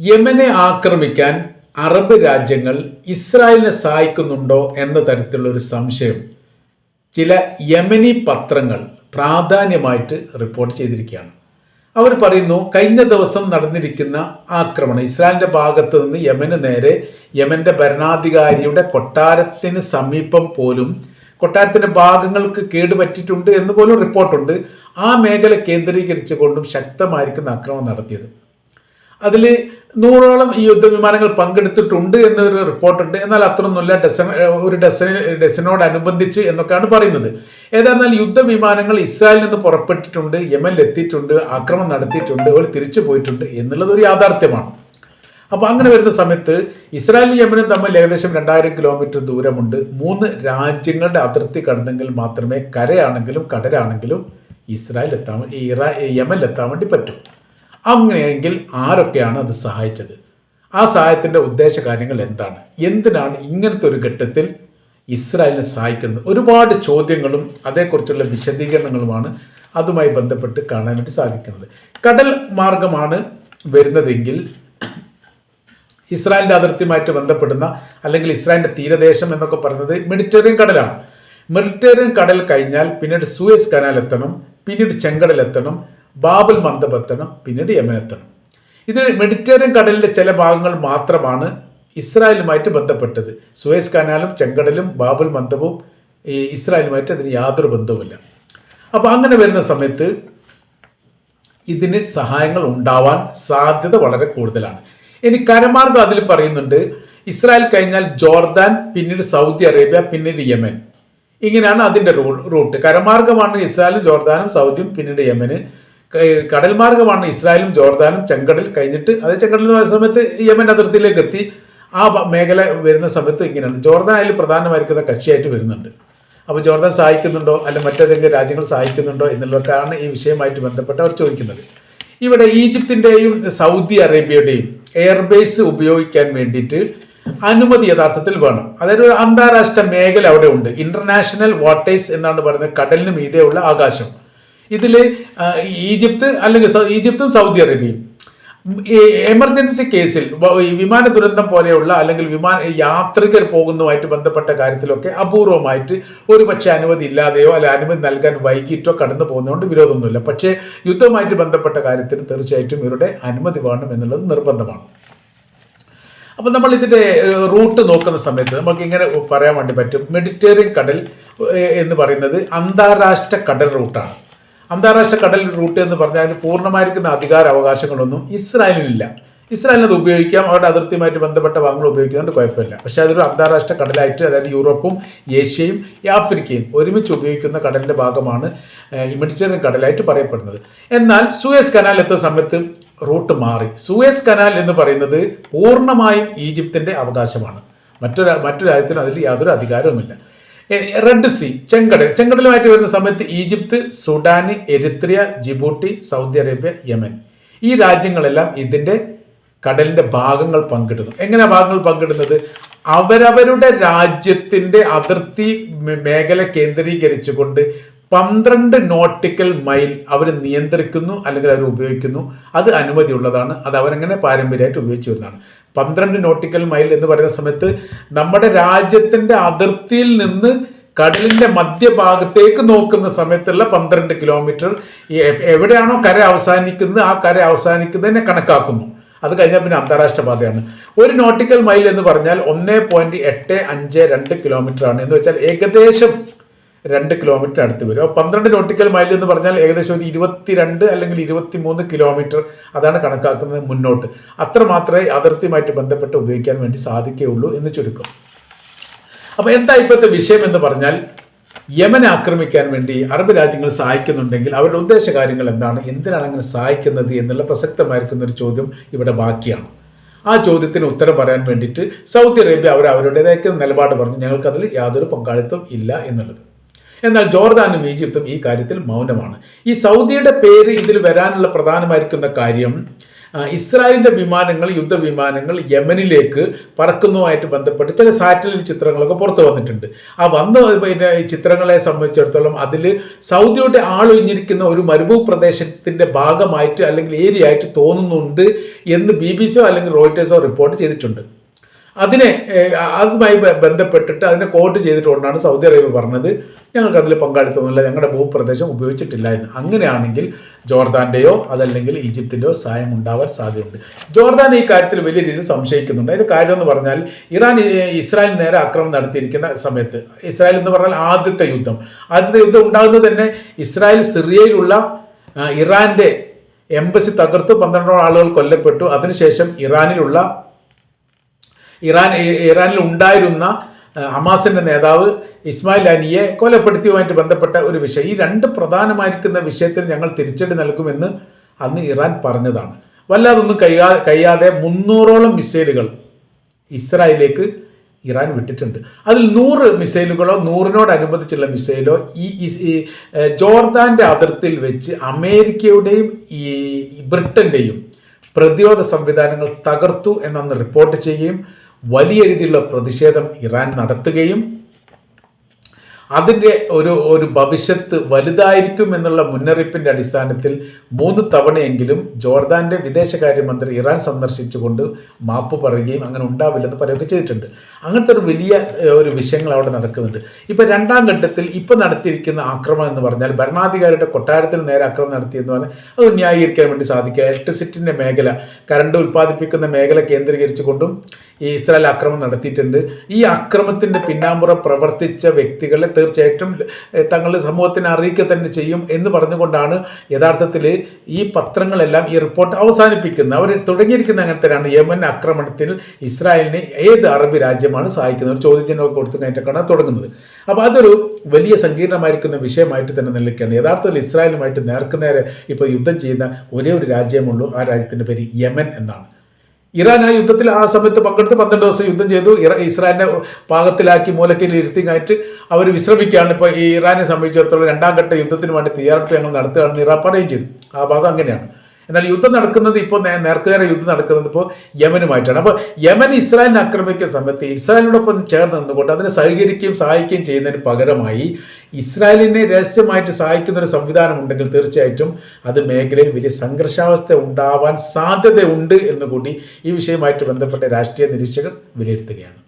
യമനെ ആക്രമിക്കാൻ അറബ് രാജ്യങ്ങൾ ഇസ്രായേലിനെ സഹായിക്കുന്നുണ്ടോ എന്ന തരത്തിലുള്ള ഒരു സംശയം. ചില യമനി പത്രങ്ങൾ പ്രാധാന്യമായിട്ട് റിപ്പോർട്ട് ചെയ്തിരിക്കുകയാണ്. അവർ പറയുന്നു കഴിഞ്ഞ ദിവസം നടന്നിരിക്കുന്ന ആക്രമണം ഇസ്രായേലിന്റെ ഭാഗത്ത് നിന്ന് യമന് നേരെ യമന്റെ ഭരണാധികാരിയുടെ കൊട്ടാരത്തിന് സമീപം പോലും കൊട്ടാരത്തിന്റെ ഭാഗങ്ങൾക്ക് കേടുപറ്റിയിട്ടുണ്ട് എന്ന് പോലും റിപ്പോർട്ടുണ്ട്. ആ മേഖല കേന്ദ്രീകരിച്ചുകൊണ്ടും ശക്തമായിരിക്കുന്ന ആക്രമണം നടത്തിയത്. അതിൽ നൂറോളം ഈ യുദ്ധവിമാനങ്ങൾ പങ്കെടുത്തിട്ടുണ്ട് എന്നൊരു റിപ്പോർട്ടുണ്ട്. എന്നാൽ അത്രയൊന്നുമില്ല ഡസൻ ഒരു ഡസൻ ഡസനോടനുബന്ധിച്ച് എന്നൊക്കെയാണ് പറയുന്നത്. ഏതായിരുന്നാൽ യുദ്ധവിമാനങ്ങൾ ഇസ്രായേലിൽ നിന്ന് പുറപ്പെട്ടിട്ടുണ്ട് യമനിൽ എത്തിയിട്ടുണ്ട് ആക്രമണം നടത്തിയിട്ടുണ്ട് അവർ തിരിച്ചു പോയിട്ടുണ്ട് എന്നുള്ളത് ഒരു യാഥാർത്ഥ്യമാണ്. അപ്പോൾ അങ്ങനെ വരുന്ന സമയത്ത് ഇസ്രായേലും യമനും തമ്മിൽ ഏകദേശം രണ്ടായിരം കിലോമീറ്റർ ദൂരമുണ്ട്. മൂന്ന് രാജ്യങ്ങളുടെ അതിർത്തി കടന്നെങ്കിൽ മാത്രമേ കരയാണെങ്കിലും കടലാണെങ്കിലും ഇസ്രായേൽ എത്താൻ യമനിൽ എത്താൻ വേണ്ടി പറ്റും. അങ്ങനെയെങ്കിൽ ആരൊക്കെയാണ് അത് സഹായിച്ചത്? ആ സഹായത്തിന്റെ ഉദ്ദേശ കാര്യങ്ങൾ എന്താണ്? എന്തിനാണ് ഇങ്ങനത്തെ ഒരു ഘട്ടത്തിൽ ഇസ്രായേലിനെ സഹായിക്കുന്നത്? ഒരുപാട് ചോദ്യങ്ങളും അതേക്കുറിച്ചുള്ള വിശദീകരണങ്ങളുമാണ് അതുമായി ബന്ധപ്പെട്ട് കാണാൻ വേണ്ടി സാധിക്കുന്നത്. കടൽ മാർഗമാണ് വരുന്നതെങ്കിൽ ഇസ്രായേലിന്റെ അതിർത്തിയുമായിട്ട് ബന്ധപ്പെടുന്ന അല്ലെങ്കിൽ ഇസ്രായേലിന്റെ തീരദേശം എന്നൊക്കെ പറയുന്നത് മെഡിറ്ററേനിയൻ കടലാണ്. മെഡിറ്ററേനിയൻ കടൽ കഴിഞ്ഞാൽ പിന്നീട് സൂയസ് കനാൽ എത്തണം പിന്നീട് ചെങ്കടൽ എത്തണം ബാബൽ മന്ദപത്തണം പിന്നീട് യമനെത്തണം ഇതിൽ ഇത് മെഡിറ്ററേനിയൻ കടലിലെ ചില ഭാഗങ്ങൾ മാത്രമാണ് ഇസ്രായേലുമായിട്ട് ബന്ധപ്പെട്ടത്. സുവേസ് കനാലും ചെങ്കടലും ബാബുൽ മന്ദപവും ഈ ഇസ്രായേലുമായിട്ട് അതിന് യാതൊരു ബന്ധവുമില്ല. അപ്പോൾ അങ്ങനെ വരുന്ന സമയത്ത് ഇതിന് സഹായങ്ങൾ ഉണ്ടാവാൻ സാധ്യത വളരെ കൂടുതലാണ്. ഇനി കരമാർഗം അതിൽ പറയുന്നുണ്ട് ഇസ്രായേൽ കഴിഞ്ഞാൽ ജോർദാൻ പിന്നീട് സൗദി അറേബ്യ പിന്നീട് യമൻ. ഇങ്ങനെയാണ് അതിന്റെ റൂട്ട്. കരമാർഗമാണ് ഇസ്രായേലും ജോർദാനും സൗദിയും പിന്നീട് യമന്. കടൽ മാർഗമാണ് ഇസ്രായേലും ജോർദാനും ചെങ്കടൽ കഴിഞ്ഞിട്ട് അത് ചെങ്കടൽ സമയത്ത് യമൻ അതിർത്തിയിലേക്ക് എത്തി. ആ മേഖല വരുന്ന സമയത്ത് ഇങ്ങനെയാണ്. ജോർദാൻ അതിൽ പ്രധാനമായിരിക്കുന്ന കക്ഷിയായിട്ട് വരുന്നുണ്ട്. അപ്പോൾ ജോർദാൻ സഹായിക്കുന്നുണ്ടോ? അല്ല മറ്റേതെങ്കിലും രാജ്യങ്ങൾ സഹായിക്കുന്നുണ്ടോ എന്നുള്ളതൊക്കെയാണ് ഈ വിഷയമായിട്ട് ബന്ധപ്പെട്ട് അവർ ചോദിക്കുന്നത്. ഇവിടെ ഈജിപ്തിന്റെയും സൗദി അറേബ്യയുടെയും എയർബേസ് ഉപയോഗിക്കാൻ വേണ്ടിയിട്ട് അനുമതി യഥാർത്ഥത്തിൽ വേണം. അതായത് ഒരു അന്താരാഷ്ട്ര മേഖല അവിടെ ഉണ്ട്. ഇന്റർനാഷണൽ വാട്ടേഴ്സ് എന്നാണ് പറയുന്നത്. കടലിന് മീതെയുള്ള ആകാശം. ഇതിൽ ഈജിപ്ത് അല്ലെങ്കിൽ ഈജിപ്തും സൗദി അറേബ്യയും. എമർജൻസി കേസിൽ വിമാന ദുരന്തം പോലെയുള്ള അല്ലെങ്കിൽ വിമാന യാത്രികർ പോകുന്നതുമായിട്ട് ബന്ധപ്പെട്ട കാര്യത്തിലൊക്കെ അപൂർവമായിട്ട് ഒരു പക്ഷേ അനുമതി ഇല്ലാതെയോ അല്ലെ അനുമതി നൽകാൻ വൈകിട്ടോ കടന്നു പോകുന്നതുകൊണ്ട് വിരോധമൊന്നുമില്ല. പക്ഷേ യുദ്ധമായിട്ട് ബന്ധപ്പെട്ട കാര്യത്തിന് തീർച്ചയായിട്ടും ഇവരുടെ അനുമതി വേണം എന്നുള്ളത് നിർബന്ധമാണ്. അപ്പം നമ്മൾ ഇതിന്റെ റൂട്ട് നോക്കുന്ന സമയത്ത് നമുക്ക് ഇങ്ങനെ പറയാൻ വേണ്ടി പറ്റും. മെഡിറ്റേറിയൻ കടൽ എന്ന് പറയുന്നത് അന്താരാഷ്ട്ര കടൽ റൂട്ടാണ്. അന്താരാഷ്ട്ര കടൽ റൂട്ട് എന്ന് പറഞ്ഞാൽ പൂർണമായിരിക്കുന്ന അധികാര അവകാശങ്ങളൊന്നും ഇസ്രായേലിനില്ല. ഇസ്രായേലിന് അത് ഉപയോഗിക്കാം അവരുടെ അതിർത്തിയുമായിട്ട് ബന്ധപ്പെട്ട ഭാഗങ്ങൾ ഉപയോഗിക്കുന്നതുകൊണ്ട് കുഴപ്പമില്ല. പക്ഷേ അതൊരു അന്താരാഷ്ട്ര കടലായിട്ട് അതായത് യൂറോപ്പും ഏഷ്യയും ആഫ്രിക്കയും ഒരുമിച്ച് ഉപയോഗിക്കുന്ന കടലിന്റെ ഭാഗമാണ് മെഡിറ്ററേനിയൻ കടലായിട്ട് പറയപ്പെടുന്നത്. എന്നാൽ സൂയസ് കനാൽ എത്തുന്ന സമയത്ത് റൂട്ട് മാറി. സൂയസ് കനാൽ എന്ന് പറയുന്നത് പൂർണമായും ഈജിപ്തിന്റെ അവകാശമാണ്. മറ്റൊരു മറ്റു രാജ്യത്തിനും അതിൽ യാതൊരു അധികാരവുമില്ല. റെഡ് സി ചെങ്കടൽ. ചെങ്കടലുമായിട്ട് വരുന്ന സമയത്ത് Egypt Sudan Eritrea Djibouti Saudi Arabia Yemen. ഈ രാജ്യങ്ങളെല്ലാം ഇതിന്റെ കടലിന്റെ ഭാഗങ്ങൾ പങ്കിടുന്നു. എങ്ങനെ ഭാഗങ്ങൾ പങ്കിടുന്നത്? അവരവരുടെ രാജ്യത്തിന്റെ അതിർത്തി മേഖല കേന്ദ്രീകരിച്ചുകൊണ്ട് പന്ത്രണ്ട് നോട്ടിക്കൽ മൈൽ അവർ നിയന്ത്രിക്കുന്നു അല്ലെങ്കിൽ അവർ ഉപയോഗിക്കുന്നു. അത് അനുമതിയുള്ളതാണ്. അത് അവരങ്ങനെ പാരമ്പര്യമായിട്ട് ഉപയോഗിച്ചു വരുന്നതാണ്. പന്ത്രണ്ട് നോട്ടിക്കൽ മൈൽ എന്ന് പറയുന്ന സമയത്ത് നമ്മുടെ രാജ്യത്തിന്റെ അതിർത്തിയിൽ നിന്ന് കടലിന്റെ മധ്യഭാഗത്തേക്ക് നോക്കുന്ന സമയത്തുള്ള പന്ത്രണ്ട് കിലോമീറ്റർ എവിടെയാണോ കര അവസാനിക്കുന്നത് ആ കര അവസാനിക്കുന്നതിനെ കണക്കാക്കുന്നു. അത് കഴിഞ്ഞാൽ പിന്നെ അന്താരാഷ്ട്ര പാതയാണ്. ഒരു നോട്ടിക്കൽ മൈൽ എന്ന് പറഞ്ഞാൽ ഒന്നേ പോയിന്റ് എട്ട് അഞ്ച് രണ്ട് കിലോമീറ്റർ ആണ്. എന്ന് വെച്ചാൽ ഏകദേശം രണ്ട് കിലോമീറ്റർ അടുത്ത് വരും. അപ്പോൾ പന്ത്രണ്ട് നോട്ടിക്കൽ മൈൽ എന്ന് പറഞ്ഞാൽ ഏകദേശം ഒരു ഇരുപത്തിരണ്ട് അല്ലെങ്കിൽ ഇരുപത്തി മൂന്ന് കിലോമീറ്റർ അതാണ് കണക്കാക്കുന്നത് മുന്നോട്ട്. അത്ര മാത്രമേ അതിർത്തിയുമായിട്ട് ബന്ധപ്പെട്ട് ഉപയോഗിക്കാൻ വേണ്ടി സാധിക്കുകയുള്ളൂ എന്ന് ചുരുക്കം. അപ്പോൾ എന്താ ഇപ്പോഴത്തെ വിഷയം എന്ന് പറഞ്ഞാൽ യമൻ ആക്രമിക്കാൻ വേണ്ടി അറബ് രാജ്യങ്ങൾ സഹായിക്കുന്നുണ്ടെങ്കിൽ അവരുടെ ഉദ്ദേശ കാര്യങ്ങൾ എന്താണ്? എന്തിനാണ് അങ്ങനെ സഹായിക്കുന്നത് എന്നുള്ള പ്രസക്തമായിരിക്കുന്ന ഒരു ചോദ്യം ഇവിടെ ബാക്കിയാണ്. ആ ചോദ്യത്തിന് ഉത്തരം പറയാൻ വേണ്ടിയിട്ട് സൗദി അറേബ്യ അവർ അവരുടേതായ നിലപാട് പറഞ്ഞു. ഞങ്ങൾക്കതിൽ യാതൊരു പങ്കാളിത്തം ഇല്ല എന്നുള്ളത്. എന്നാൽ ജോർദാനും ഈജിപ്തും ഈ കാര്യത്തിൽ മൗനമാണ്. ഈ സൗദിയുടെ പേര് ഇതിൽ വരാനുള്ള പ്രധാനമായിരിക്കുന്ന കാര്യം ഇസ്രായേലിന്റെ വിമാനങ്ങൾ യുദ്ധവിമാനങ്ങൾ യമനിലേക്ക് പറക്കുന്നതുമായിട്ട് ബന്ധപ്പെട്ട് ചില സാറ്റലൈറ്റ് ചിത്രങ്ങളൊക്കെ പുറത്തു വന്നിട്ടുണ്ട്. ആ വന്ന പിന്നെ ഈ ചിത്രങ്ങളെ സംബന്ധിച്ചിടത്തോളം അതിൽ സൗദിയുടെ ആളൊഴിഞ്ഞിരിക്കുന്ന ഒരു മരുഭൂ പ്രദേശത്തിന്റെ ഭാഗമായിട്ട് അല്ലെങ്കിൽ ഏരിയ ആയിട്ട് തോന്നുന്നുണ്ട് എന്ന് ബി ബി സിയോ അല്ലെങ്കിൽ റോയിറ്റേഴ്സോ റിപ്പോർട്ട് ചെയ്തിട്ടുണ്ട്. അതിനെ അതുമായി ബന്ധപ്പെട്ടിട്ട് അതിനെ കോട്ട് ചെയ്തിട്ടുകൊണ്ടാണ് സൗദി അറേബ്യ പറഞ്ഞത് ഞങ്ങൾക്ക് അതിൽ പങ്കാളിത്തമൊന്നുമില്ല ഞങ്ങളുടെ ഭൂപ്രദേശം ഉപയോഗിച്ചിട്ടില്ല എന്ന്. അങ്ങനെയാണെങ്കിൽ ജോർദാന്റെയോ അതല്ലെങ്കിൽ ഈജിപ്തിന്റെയോ സഹായം ഉണ്ടാവാൻ സാധ്യതയുണ്ട്. ജോർദാൻ ഈ കാര്യത്തിൽ വലിയ രീതിയിൽ സംശയിക്കുന്നുണ്ട്. അതിന്റെ കാര്യം എന്ന് പറഞ്ഞാൽ ഇറാൻ ഇസ്രായേൽ നേരെ ആക്രമണം നടത്തിയിരിക്കുന്ന സമയത്ത് ഇസ്രായേൽ എന്ന് പറഞ്ഞാൽ ആദ്യത്തെ യുദ്ധം. ആദ്യത്തെ യുദ്ധം ഉണ്ടാകുന്നത് തന്നെ ഇസ്രായേൽ സിറിയയിലുള്ള ഇറാന്റെ എംബസി തകർത്തു പന്ത്രണ്ടോളം ആളുകൾ കൊല്ലപ്പെട്ടു. അതിനുശേഷം ഇറാനിലുള്ള ഇറാൻ ഇറാനിൽ ഉണ്ടായിരുന്ന ഹമാസിന്റെ നേതാവ് ഇസ്മായിൽ അനിയെ കൊലപ്പെടുത്തിയുമായിട്ട് ബന്ധപ്പെട്ട ഒരു വിഷയം. ഈ രണ്ട് പ്രധാനമായിരിക്കുന്ന വിഷയത്തിൽ ഞങ്ങൾ തിരിച്ചടി നൽകുമെന്ന് അന്ന് ഇറാൻ പറഞ്ഞതാണ്. വല്ലാതൊന്നും കയ്യാ കഴിയാതെ മുന്നൂറോളം മിസൈലുകൾ ഇസ്രായേലിലേക്ക് ഇറാൻ വിട്ടിട്ടുണ്ട്. അതിൽ നൂറ് മിസൈലുകളോ നൂറിനോടനുബന്ധിച്ചുള്ള മിസൈലോ ഈ ജോർദാന്റെ അതിർത്തിയിൽ വെച്ച് അമേരിക്കയുടെയും ഈ ബ്രിട്ടന്റെയും പ്രതിരോധ സംവിധാനങ്ങൾ തകർത്തു എന്നന്ന് റിപ്പോർട്ട് ചെയ്യുകയും വലിയ രീതിയിലുള്ള പ്രതിഷേധം ഇറാൻ നടത്തുകയും അതിന്റെ ഒരു ഒരു ഭവിഷ്യത്ത് വലുതായിരിക്കും എന്നുള്ള മുന്നറിയിപ്പിന്റെ അടിസ്ഥാനത്തിൽ മൂന്ന് തവണയെങ്കിലും ജോർദാന്റെ വിദേശകാര്യമന്ത്രി ഇറാൻ സന്ദർശിച്ചുകൊണ്ട് മാപ്പ് പറയുകയും അങ്ങനെ ഉണ്ടാവില്ലെന്ന് പറയുകയൊക്കെ ചെയ്തിട്ടുണ്ട്. അങ്ങനത്തെ ഒരു വലിയ ഒരു വിഷയങ്ങൾ അവിടെ നടക്കുന്നുണ്ട്. ഇപ്പം രണ്ടാം ഘട്ടത്തിൽ ഇപ്പോൾ നടത്തിയിരിക്കുന്ന ആക്രമണം എന്ന് പറഞ്ഞാൽ ഭരണാധികാരിയുടെ കൊട്ടാരത്തിന് നേരെ ആക്രമണം നടത്തിയെന്ന് പറഞ്ഞാൽ അത് ന്യായീകരിക്കാൻ വേണ്ടി സാധിക്കുക. ഇലക്ട്രിസിറ്റിന്റെ മേഖല കറണ്ട് ഉൽപ്പാദിപ്പിക്കുന്ന മേഖല കേന്ദ്രീകരിച്ചുകൊണ്ടും ഈ ഇസ്രായേൽ ആക്രമണം നടത്തിയിട്ടുണ്ട്. ഈ അക്രമത്തിന്റെ പിന്നാമ്പുറ പ്രവർത്തിച്ച വ്യക്തികളെ തീർച്ചയായിട്ടും തങ്ങളുടെ സമൂഹത്തിനെ അറിയിക്കുക തന്നെ ചെയ്യും എന്ന് പറഞ്ഞുകൊണ്ടാണ് യഥാർത്ഥത്തിൽ ഈ പത്രങ്ങളെല്ലാം ഈ റിപ്പോർട്ട് അവസാനിപ്പിക്കുന്നത്. അവർ തുടങ്ങിയിരിക്കുന്ന അങ്ങനെ തന്നെയാണ്. യമൻ ആക്രമണത്തിൽ ഇസ്രായേലിനെ ഏത് അറബ് രാജ്യമാണ് സഹായിക്കുന്നത്? ചോദ്യചിഹ്നമൊക്കെ കൊടുത്തു കഴിഞ്ഞിട്ടാണ് തുടങ്ങുന്നത്. അപ്പോൾ അതൊരു വലിയ സങ്കീർണമായിരിക്കുന്ന വിഷയമായിട്ട് തന്നെ നിലയ്ക്കാണ് യഥാർത്ഥത്തിൽ ഇസ്രായേലുമായിട്ട് നേർക്കുനേരെ ഇപ്പോൾ യുദ്ധം ചെയ്യുന്ന ഒരേ ഒരു രാജ്യമുള്ളൂ ആ രാജ്യത്തിന്റെ പേര് യമൻ എന്നാണ്. ഇറാൻ ആ യുദ്ധത്തിൽ ആ സമയത്ത് പങ്കെടുത്ത് പന്ത്രണ്ട് ദിവസം യുദ്ധം ചെയ്തു. ഇസ്രായേലിനെ പാകത്തിലാക്കി മൂലക്കിൽ ഇരുത്തിങ്ങായിട്ട് അവർ വിശ്രമിക്കുകയാണ്. ഇപ്പോൾ ഈ ഇറാനെ സംബന്ധിച്ചിടത്തോളം രണ്ടാം ഘട്ട യുദ്ധത്തിന് വേണ്ടി തയ്യാറെടുപ്പ് ഞങ്ങൾ നടത്തുകയാണെന്ന് ഇറാൻ പറയുകയും ചെയ്തു. ആ ഭാഗം അങ്ങനെയാണ്. എന്നാൽ യുദ്ധം നടക്കുന്നത് ഇപ്പോൾ നേർക്കുനേരെ യുദ്ധം നടക്കുന്നത് ഇപ്പോൾ യമനുമായിട്ടാണ്. അപ്പോൾ യമൻ ഇസ്രായേലിനെ ആക്രമിക്കുന്ന സമയത്ത് ഇസ്രായേലിനോടൊപ്പം ചേർന്ന് നിന്നുകൊണ്ട് അതിനെ സഹകരിക്കുകയും സഹായിക്കുകയും ചെയ്യുന്നതിന് പകരമായി ഇസ്രായേലിനെ രഹസ്യമായിട്ട് സഹായിക്കുന്ന ഒരു സംവിധാനം ഉണ്ടെങ്കിൽ തീർച്ചയായിട്ടും അത് മേഖലയിൽ വലിയ സംഘർഷാവസ്ഥ ഉണ്ടാവാൻ സാധ്യതയുണ്ട് എന്നുകൂടി ഈ വിഷയമായിട്ട് ബന്ധപ്പെട്ട രാഷ്ട്രീയ നിരീക്ഷകർ വിലയിരുത്തുകയാണ്.